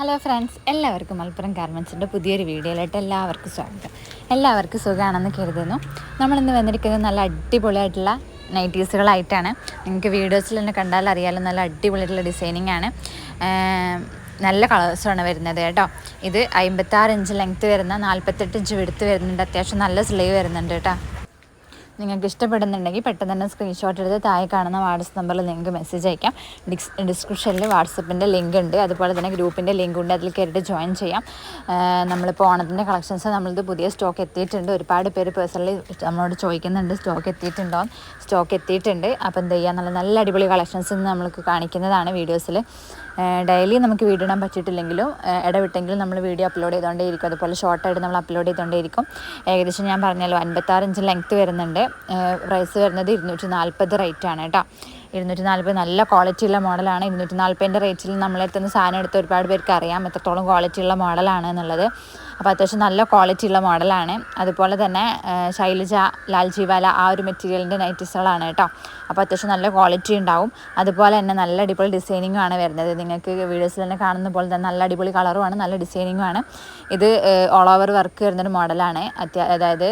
Hello friends എല്ലാവർക്കും മലപ്പുറം ഗാർമെൻസിന്റെ പുതിയൊരു വീഡിയോയിലായിട്ട് എല്ലാവർക്കും സ്വാഗതം. എല്ലാവർക്കും സുഖമാണെന്ന് കരുതുന്നു. നമ്മളിന്ന് വന്നിരിക്കുന്നത് നല്ല അടിപൊളിയായിട്ടുള്ള നൈറ്റീസുകളായിട്ടാണ്. നിങ്ങൾക്ക് വീഡിയോസിൽ തന്നെ കണ്ടാൽ അറിയാലോ നല്ല അടിപൊളിയായിട്ടുള്ള ഡിസൈനിങ് ആണ്. നല്ല കളേഴ്സാണ് വരുന്നത് കേട്ടോ. ഇത് അമ്പത്താറ് ഇഞ്ച് ലെങ്ത്ത് വരുന്ന നാൽപ്പത്തെട്ട് ഇഞ്ച് വെടുത്ത് വരുന്നുണ്ട്. അത്യാവശ്യം നല്ല സ്ലീവ് വരുന്നുണ്ട് കേട്ടോ. നിങ്ങൾക്ക് ഇഷ്ടപ്പെടുന്നുണ്ടെങ്കിൽ പെട്ടെന്ന് തന്നെ സ്ക്രീൻഷോട്ട് എടുത്ത് താഴെ കാണുന്ന വാട്സപ്പ് നമ്പറിൽ നിങ്ങൾക്ക് മെസ്സേജ് അയക്കാം. ഡിസ് ഡിസ്ക്രിപ്ഷനിൽ വാട്സപ്പിന്റെ ലിങ്ക് ഉണ്ട്. അതുപോലെ തന്നെ ഗ്രൂപ്പിന്റെ ലിങ്ക് ഉണ്ട്. അതിൽ കയറിയിട്ട് ജോയിൻ ചെയ്യാം. നമ്മളിപ്പോൾ ഓണത്തിന്റെ കളക്ഷൻസ് നമ്മളിത് പുതിയ സ്റ്റോക്ക് എത്തിയിട്ടുണ്ട്. ഒരുപാട് പേര് പേഴ്സണലി നമ്മളോട് ചോദിക്കുന്നുണ്ട് സ്റ്റോക്ക് എത്തിയിട്ടുണ്ടോ? സ്റ്റോക്ക് എത്തിയിട്ടുണ്ട്. അപ്പോൾ എന്ത് ചെയ്യുക നല്ല നല്ല അടിപൊളി കളക്ഷൻസ് നമ്മൾക്ക് കാണിക്കുന്നതാണ് വീഡിയോസിൽ ഡെയിലി നമുക്ക് വീഡിയോ ഇടാൻ പറ്റിയിട്ടില്ലെങ്കിലും ഇടവിട്ടെങ്കിലും നമ്മൾ വീഡിയോ അപ്ലോഡ് ചെയ്തുകൊണ്ടേ ഇരിക്കും അതുപോലെ ഷോർട്ടായിട്ട് നമ്മൾ അപ്ലോഡ് ചെയ്തുകൊണ്ടേ ഇരിക്കും ഏകദേശം ഞാൻ പറഞ്ഞല്ലോ അൻപത്താറ് ഇഞ്ച് ലെങ്ത്ത് വരുന്നുണ്ട്. പ്രൈസ് വരുന്നത് ഇരുന്നൂറ്റി നാൽപ്പത് റേറ്റാണ് കേട്ടോ. ഇരുന്നൂറ്റി നാൽപ്പത് നല്ല ക്വാളിറ്റിയുള്ള മോഡലാണ് ഇരുന്നൂറ്റി നാൽപ്പതിന്റെ റേറ്റിൽ നമ്മളെടുത്തുനിന്ന് സാധനം എടുത്ത് ഒരുപാട് പേർക്ക് അറിയാം. എത്രത്തോളം ക്വാളിറ്റിയുള്ള മോഡലാണ് എന്നുള്ളത്. അപ്പോൾ അത്യാവശ്യം നല്ല ക്വാളിറ്റി ഉള്ള മോഡലാണ് അതുപോലെ തന്നെ ശൈലജ ലാൽ ജീവാല ആ ഒരു മെറ്റീരിയലിന്റെ നൈറ്റീസുകളാണ് കേട്ടോ. അപ്പോൾ അത്യാവശ്യം നല്ല ക്വാളിറ്റി ഉണ്ടാവും. അതുപോലെ തന്നെ നല്ല അടിപൊളി ഡിസൈനിങ്ങും ആണ് വരുന്നത്. നിങ്ങൾക്ക് വീഡിയോസിൽ തന്നെ കാണുന്ന പോലെ തന്നെ നല്ല അടിപൊളി കളറുമാണ് നല്ല ഡിസൈനിങ്ങും ആണ്. ഇത് ഓൾ ഓവർ വർക്ക് വരുന്നൊരു മോഡലാണ് അത്യാ അതായത്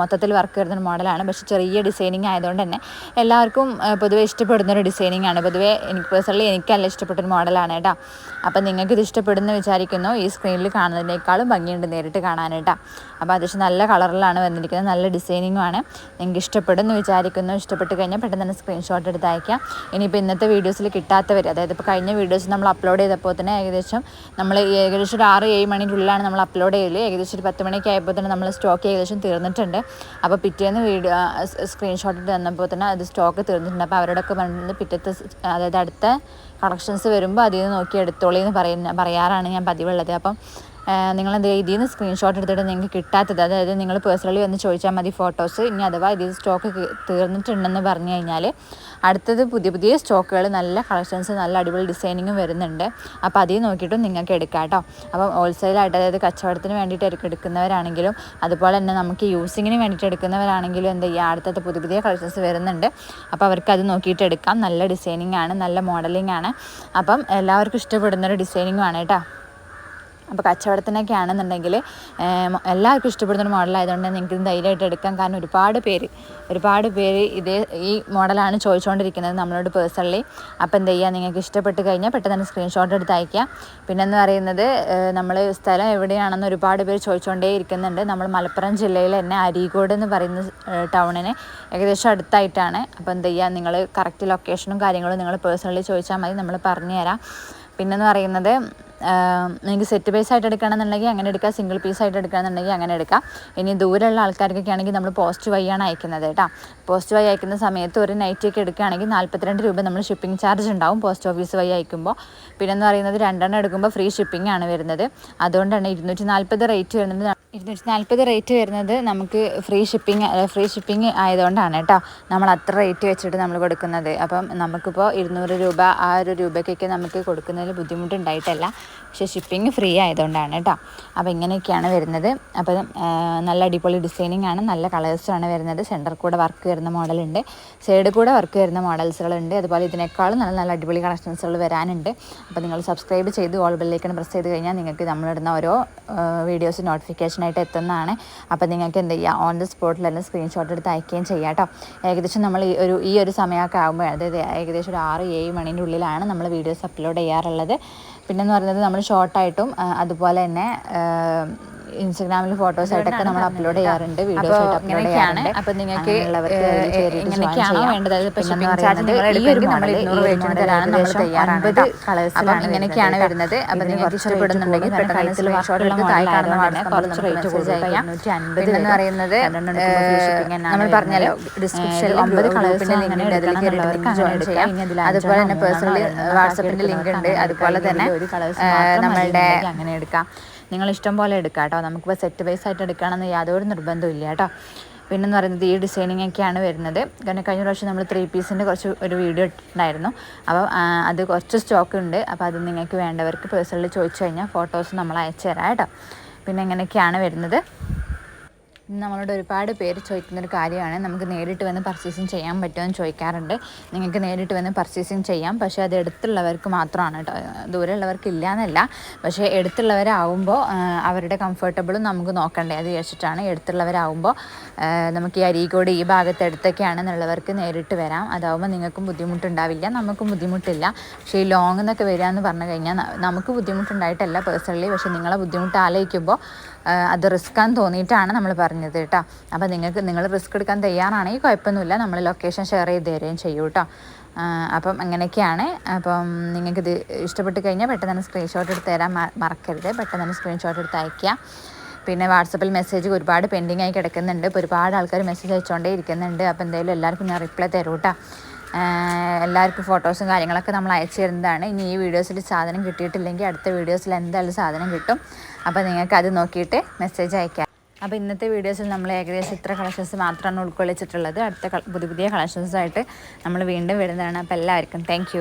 മൊത്തത്തിൽ വർക്ക് വരുന്നൊരു മോഡലാണ് പക്ഷേ ചെറിയ ഡിസൈനിങ് ആയതുകൊണ്ട് തന്നെ എല്ലാവർക്കും പൊതുവേ ഇഷ്ടപ്പെടുന്ന ഒരു ഡിസൈനിങ് ആണ്. പൊതുവേ എനിക്ക് പേഴ്സണലി എനിക്കല്ല ഇഷ്ടപ്പെട്ടൊരു മോഡലാണ് കേട്ടോ. അപ്പോൾ ഇത് ഇഷ്ടപ്പെടുന്നു വിചാരിക്കുന്നു. ഈ സ്ക്രീനിൽ കാണുന്നതിനേക്കാളും ഭംഗിയുണ്ട്. നേരിട്ട് കാണാനായിട്ടാണ് അപ്പോൾ അത്യാവശ്യം നല്ല കളറിലാണ് വന്നിരിക്കുന്നത്. നല്ല ഡിസൈനിങ്ങും ആണ് നിങ്ങൾക്ക് ഇഷ്ടപ്പെടുന്നു വിചാരിക്കുന്നു. ഇഷ്ടപ്പെട്ട് കഴിഞ്ഞാൽ പെട്ടെന്ന് തന്നെ സ്ക്രീൻഷോട്ട് എടുത്ത് അയക്കാം ഇനിയിപ്പോൾ ഇന്നത്തെ വീഡിയോസിൽ കിട്ടാത്തവർ അതായത് ഇപ്പോൾ കഴിഞ്ഞ വീഡിയോസ് നമ്മൾ അപ്ലോഡ് ചെയ്തപ്പോൾ തന്നെ ഏകദേശം നമ്മൾ ഏകദേശം ഒരു ആറ് ഏഴ് മണിക്കുള്ളിലാണ് നമ്മൾ അപ്ലോഡ് ചെയ്യൽ. ഏകദേശം ഒരു പത്ത് മണിക്ക് ആയപ്പോൾ തന്നെ നമ്മൾ സ്റ്റോക്ക് ഏകദേശം തീർന്നിട്ടുണ്ട്. അപ്പോൾ പിറ്റേന്ന് വീഡിയോ സ്ക്രീൻഷോട്ട് തന്നപ്പോൾ തന്നെ അത് സ്റ്റോക്ക് തീർന്നിട്ടുണ്ട്. അപ്പോൾ അവരോടൊക്കെ പറഞ്ഞിട്ടുണ്ട് പിറ്റത്തെ അതായത് അടുത്ത കളക്ഷൻസ് വരുമ്പോൾ അതിൽ നിന്ന് നോക്കി എടുത്തോളി എന്ന് പറയുന്ന പറയാറാണ് ഞാൻ പതിവുള്ളത്. അപ്പം നിങ്ങൾ എന്ത് ഇതിൽ നിന്ന് സ്ക്രീൻഷോട്ട് എടുത്തിട്ട് നിങ്ങൾക്ക് കിട്ടാത്തത് അതായത് നിങ്ങൾ പേഴ്സണലി വന്ന് ചോദിച്ചാൽ മതി ഫോട്ടോസ് ഇനി അഥവാ ഇതിൽ സ്റ്റോക്ക് തീർന്നിട്ടുണ്ടെന്ന് പറഞ്ഞു കഴിഞ്ഞാൽ അടുത്തത് പുതിയ പുതിയ സ്റ്റോക്കുകൾ നല്ല കളക്ഷൻസ് നല്ല അടിപൊളി ഡിസൈനിങ്ങും വരുന്നുണ്ട്. അപ്പോൾ അതിൽ നോക്കിയിട്ടും നിങ്ങൾക്ക് എടുക്കാം കേട്ടോ അപ്പം ഹോൾസെയിലായിട്ട് അതായത് കച്ചവടത്തിന് വേണ്ടിയിട്ട് എടുക്ക- എടുക്കുന്നവരാണെങ്കിലും അതുപോലെ തന്നെ നമുക്ക് യൂസിങ്ങിന് വേണ്ടിയിട്ട് എടുക്കുന്നവരാണെങ്കിലും എന്താ ചെയ്യുക അടുത്തത് പുതിയ പുതിയ കളക്ഷൻസ് വരുന്നുണ്ട്. അപ്പോൾ അവർക്ക് അത് നോക്കിയിട്ട് എടുക്കാം. നല്ല ഡിസൈനിങ് ആണ് നല്ല മോഡലിംഗ് ആണ്. അപ്പം എല്ലാവർക്കും ഇഷ്ടപ്പെടുന്നൊരു ഡിസൈനിങ്ങും ആണ് കേട്ടോ അപ്പോൾ കച്ചവടത്തിനൊക്കെ ആണെന്നുണ്ടെങ്കിൽ എല്ലാവർക്കും ഇഷ്ടപ്പെടുന്ന ഒരു മോഡലായതുകൊണ്ട് നിങ്ങൾക്ക് ധൈര്യമായിട്ട് എടുക്കാം. കാരണം ഒരുപാട് പേര് ഒരുപാട് പേര് ഇതേ ഈ മോഡലാണ് ചോദിച്ചുകൊണ്ടിരിക്കുന്നത് നമ്മളോട് പേഴ്സണലി. അപ്പോൾ എന്ത് ചെയ്യുക നിങ്ങൾക്ക് ഇഷ്ടപ്പെട്ട് കഴിഞ്ഞാൽ പെട്ടെന്ന് തന്നെ സ്ക്രീൻഷോട്ട് എടുത്ത് അയക്കുക പിന്നെന്ന് പറയുന്നത് നമ്മൾ സ്ഥലം എവിടെയാണെന്ന് ഒരുപാട് പേര് ചോദിച്ചുകൊണ്ടേ ഇരിക്കുന്നുണ്ട്. നമ്മൾ മലപ്പുറം ജില്ലയിൽ തന്നെ അരീക്കോട് എന്ന് പറയുന്ന ടൗണിന് ഏകദേശം അടുത്തായിട്ടാണ്. അപ്പോൾ എന്ത് ചെയ്യുക നിങ്ങൾ കറക്റ്റ് ലൊക്കേഷനും കാര്യങ്ങളും നിങ്ങൾ പേഴ്സണലി ചോദിച്ചാൽ മതി നമ്മൾ പറഞ്ഞുതരാം. പിന്നെന്ന് പറയുന്നത് നിങ്ങൾക്ക് സെറ്റ് പീസ് ആയിട്ട് എടുക്കണമെന്നുണ്ടെങ്കിൽ അങ്ങനെ എടുക്കാം സിംഗിൾ പീസ് ആയിട്ട് എടുക്കണമെന്നുണ്ടെങ്കിൽ അങ്ങനെ എടുക്കാം. ഇനി ദൂരെയുള്ള ആൾക്കാർക്കൊക്കെ ആണെങ്കിൽ നമ്മൾ പോസ്റ്റ് വഴിയാണ് അയക്കുന്നത് കേട്ടോ. പോസ്റ്റ് വഴി അയക്കുന്ന സമയത്ത് ഒരു നൈറ്റ് ഒക്കെ എടുക്കുകയാണെങ്കിൽ നാൽപ്പത്തിരണ്ട് രൂപ നമ്മൾ ഷിപ്പിംഗ് ചാർജ് ഉണ്ടാവും പോസ്റ്റ് ഓഫീസ് വഴി അയക്കുമ്പോൾ. പിന്നെ എന്ന് പറയുന്നത് രണ്ടെണ്ണം എടുക്കുമ്പോൾ ഫ്രീ ഷിപ്പിംഗ് ആണ് വരുന്നത്. അതുകൊണ്ടാണ് ഇരുന്നൂറ്റി നാൽപ്പത് റേറ്റ് വരുന്നത്. ഇരുന്നൂറ്റി നാൽപ്പത് റേറ്റ് വരുന്നത് നമുക്ക് ഫ്രീ ഷിപ്പിംഗ് ഫ്രീ ഷിപ്പിംഗ് ആയതുകൊണ്ടാണ് കേട്ടോ. നമ്മൾ അത്ര റേറ്റ് വെച്ചിട്ട് നമ്മൾ കൊടുക്കുന്നത്. അപ്പം നമുക്കിപ്പോൾ ഇരുന്നൂറ് രൂപ ആ ഒരു രൂപയ്ക്കൊക്കെ നമുക്ക് കൊടുക്കുന്നതിൽ ബുദ്ധിമുട്ടുണ്ടായിട്ടല്ല. പക്ഷേ ഷിപ്പിംഗ് ഫ്രീ ആയതുകൊണ്ടാണ് കേട്ടോ. അപ്പോൾ ഇങ്ങനെയൊക്കെയാണ് വരുന്നത്. അപ്പം നല്ല അടിപൊളി ഡിസൈനിങ് ആണ്. നല്ല കളേഴ്സുമാണ് വരുന്നത്. സെന്റർ കൂടെ വർക്ക് വരുന്ന മോഡലുണ്ട് സൈഡ് കൂടെ വർക്ക് വരുന്ന മോഡൽസുകളുണ്ട് അതുപോലെ ഇതിനേക്കാളും നല്ല നല്ല അടിപൊളി കളക്ഷൻസുകൾ വരാനുണ്ട്. അപ്പോൾ നിങ്ങൾ സബ്സ്ക്രൈബ് ചെയ്ത് ഓൾ പ്രസ് ചെയ്ത് കഴിഞ്ഞാൽ നിങ്ങൾക്ക് നമ്മളിടുന്ന ഓരോ വീഡിയോസ് നോട്ടിഫിക്കേഷനായിട്ട് എത്തുന്നതാണ്. അപ്പോൾ നിങ്ങൾക്ക് എന്ത് ചെയ്യുക ഓൺ ദി സ്പോട്ടിൽ തന്നെ സ്ക്രീൻഷോട്ട് എടുത്ത് അയക്കുകയും ചെയ്യാം കേട്ടോ ഏകദേശം നമ്മൾ ഈ ഒരു ഈ ഒരു സമയമൊക്കെ ആകുമ്പോൾ അതായത് ഏകദേശം ഒരു ആറ് ഏഴ് മണീന്റെ ഉള്ളിലാണ് നമ്മൾ വീഡിയോസ് അപ്ലോഡ് ചെയ്യാറുള്ളത്. പിന്നെന്ന് പറയുന്നത് നമ്മൾ ഷോർട്ടായിട്ടും അതുപോലെ തന്നെ ഇൻസ്റ്റഗ്രാമിൽ ഫോട്ടോസ് ആയിട്ടൊക്കെ നമ്മൾ അപ്ലോഡ് ചെയ്യാറുണ്ട് വീഡിയോസ് ആയിട്ട് അപ്ലോഡ് ചെയ്യാറുണ്ട്. അപ്പോൾ നിങ്ങൾക്ക് ഇങ്ങനെയൊക്കെയാണോ വേണ്ടത്? വരുന്നത്. അപ്പൊ നിങ്ങൾക്ക് ഇഷ്ടപ്പെടുന്നുണ്ടെങ്കിൽ പെട്ടെന്ന് റേറ്റ് കൂടുതലായിരിക്കാം എന്ന് പറയുന്നത് നമ്മൾ പറഞ്ഞല്ലോ ഡിസ്ക്രിപ്ഷനിൽ ഒമ്പത് കളേഴ്സിന് ലിങ്ക് ഉണ്ട്. അതിൽ കയറിയിട്ട് ജോയിൻ ചെയ്യാം. അതുപോലെ തന്നെ പേഴ്സണലി വാട്സപ്പിന്റെ ലിങ്ക് ഉണ്ട്. അതുപോലെ തന്നെ നമ്മളുടെ അങ്ങനെ എടുക്കാം. നിങ്ങൾ ഇഷ്ടം പോലെ എടുക്കാം കേട്ടോ. നമുക്കിപ്പോൾ സെറ്റ് വൈസ് ആയിട്ട് എടുക്കണമെന്ന് യാതൊരു നിർബന്ധവും ഇല്ല കേട്ടോ. പിന്നെന്ന് പറയുന്നത് ഈ ഡിസൈനിങ് ഒക്കെയാണ് വരുന്നത്. കാരണം കഴിഞ്ഞ പ്രാവശ്യം നമ്മൾ ത്രീ പീസിന്റെ കുറച്ച് ഒരു വീഡിയോ ഇട്ടിട്ടുണ്ടായിരുന്നു. അപ്പോൾ അത് കുറച്ച് സ്റ്റോക്ക് ഉണ്ട്. അപ്പോൾ അത് നിങ്ങൾക്ക് വേണ്ടവർക്ക് പേഴ്സണലി ചോദിച്ചു കഴിഞ്ഞാൽ ഫോട്ടോസ് നമ്മൾ അയച്ചു തരാം കേട്ടോ. പിന്നെ ഇങ്ങനെയൊക്കെയാണ് വരുന്നത്. നമ്മളോട് ഒരുപാട് പേര് ചോദിക്കുന്നൊരു കാര്യമാണ്. നമുക്ക് നേരിട്ട് വന്ന് പർച്ചേസിങ് ചെയ്യാൻ പറ്റുമോ എന്ന് ചോദിക്കാറുണ്ട്. നിങ്ങൾക്ക് നേരിട്ട് വന്ന് പർച്ചേസിങ് ചെയ്യാം. പക്ഷേ അത് എടുത്തുള്ളവർക്ക് മാത്രമാണ് കേട്ടോ. ദൂരെയുള്ളവർക്ക് ഇല്ല എന്നല്ല പക്ഷേ എടുത്തുള്ളവരാകുമ്പോൾ അവരുടെ കംഫർട്ടബിളും നമുക്ക് നോക്കണ്ടേ. അത് വിചാരിച്ചിട്ടാണ് എടുത്തുള്ളവരാകുമ്പോൾ നമുക്ക് ഈ അരീക്കോട് ഈ ഭാഗത്ത് എടുത്തൊക്കെയാണെന്നുള്ളവർക്ക് നേരിട്ട് വരാം. അതാവുമ്പോൾ നിങ്ങൾക്കും ബുദ്ധിമുട്ടുണ്ടാവില്ല നമുക്കും ബുദ്ധിമുട്ടില്ല. പക്ഷേ ഈ ലോങ് എന്നൊക്കെ വരിക എന്ന് പറഞ്ഞു കഴിഞ്ഞാൽ നമുക്ക് ബുദ്ധിമുട്ടുണ്ടായിട്ടല്ല പേഴ്സണലി പക്ഷേ നിങ്ങളെ ബുദ്ധിമുട്ട് ആലോചിക്കുമ്പോൾ അത് റിസ്ക് ആണെന്ന് തോന്നിയിട്ടാണ് നമ്മൾ പറഞ്ഞത്. കേട്ടോ. അപ്പോൾ നിങ്ങൾക്ക് നിങ്ങൾ റിസ്ക് എടുക്കാൻ തയ്യാറാണെങ്കിൽ കുഴപ്പമൊന്നുമില്ല. നമ്മൾ ലൊക്കേഷൻ ഷെയർ ചെയ്ത് തരുകയും ചെയ്യും കേട്ടോ. അപ്പം അങ്ങനെയൊക്കെയാണ്. അപ്പം നിങ്ങൾക്കിത് ഇഷ്ടപ്പെട്ട് കഴിഞ്ഞാൽ പെട്ടെന്ന് തന്നെ സ്ക്രീൻഷോട്ട് എടുത്ത് തരാൻ മറക്കരുത്. പെട്ടെന്ന് തന്നെ സ്ക്രീൻഷോട്ട് എടുത്ത് അയയ്ക്കുക. പിന്നെ വാട്സപ്പിൽ മെസ്സേജ് ഒരുപാട് പെൻഡിങ് ആയി കിടക്കുന്നുണ്ട്. ഇപ്പോൾ ഒരുപാട് ആൾക്കാർ മെസ്സേജ് അയച്ചുകൊണ്ടേ ഇരിക്കുന്നുണ്ട്. അപ്പോൾ എന്തായാലും എല്ലാവർക്കും ഞാൻ റിപ്ലൈ തരൂ കേട്ടോ. എല്ലാവർക്കും ഫോട്ടോസും കാര്യങ്ങളൊക്കെ നമ്മൾ അയച്ചു തരുന്നതാണ്. ഇനി ഈ വീഡിയോസിൽ സാധനം കിട്ടിയിട്ടില്ലെങ്കിൽ അടുത്ത വീഡിയോസിൽ എന്തായാലും സാധനം കിട്ടും. അപ്പോൾ നിങ്ങൾക്ക് അത് നോക്കിയിട്ട് മെസ്സേജ് അയക്കാം അപ്പോൾ ഇന്നത്തെ വീഡിയോസിൽ നമ്മൾ ഏകദേശം ഇത്ര കളക്ഷൻസ് മാത്രമാണ് ഉൾക്കൊള്ളിച്ചിട്ടുള്ളത്. അടുത്ത പുതിയ പുതിയ കളക്ഷൻസായിട്ട് നമ്മൾ വീണ്ടും വരുന്നതാണ്. അപ്പോൾ എല്ലാവർക്കും താങ്ക്